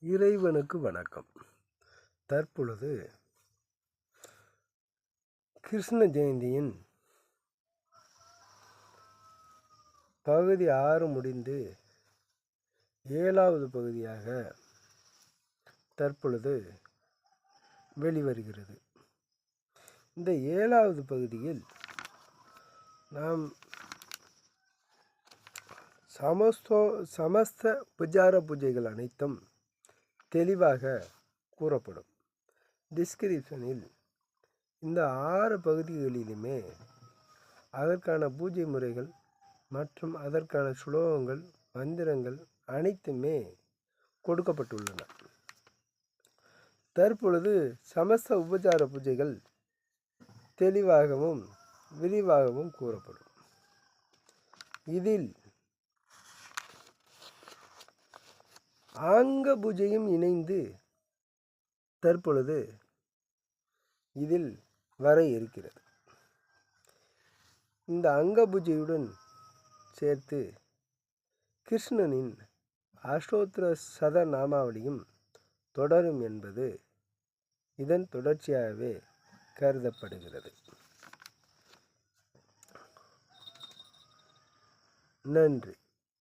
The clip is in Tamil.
இறைவனுக்கு வணக்கம். தற்பொழுது கிருஷ்ண ஜெயந்தியின் பகுதி ஆறு முடிந்து ஏழாவது பகுதியாக தற்பொழுது வெளிவருகிறது. இந்த ஏழாவது பகுதியில் நாம் சமஸ்தோ சமஸ்த புஜார பூஜைகள் அனைத்தும் தெளிவாக கூறப்படும். டிஸ்கிரிப்ஷனில் இந்த ஆறு பகுதிகளிலுமே அதற்கான பூஜை முறைகள் மற்றும் அதற்கான சுலோகங்கள் மந்திரங்கள் அனைத்துமே கொடுக்கப்பட்டுள்ளன. தற்பொழுது சமஸ்த உபச்சார பூஜைகள் தெளிவாகவும் விரிவாகவும் கூறப்படும். இதில் ஆங்க பூஜையும் இணைந்து தற்பொழுது இதில் வர இருக்கிறது. இந்த அங்க பூஜையுடன் சேர்த்து கிருஷ்ணனின் அஷ்டோத்திர சத நாமாவளியும் தொடரும் என்பது இதன் தொடர்ச்சியாகவே கருதப்படுகிறது. நன்றி.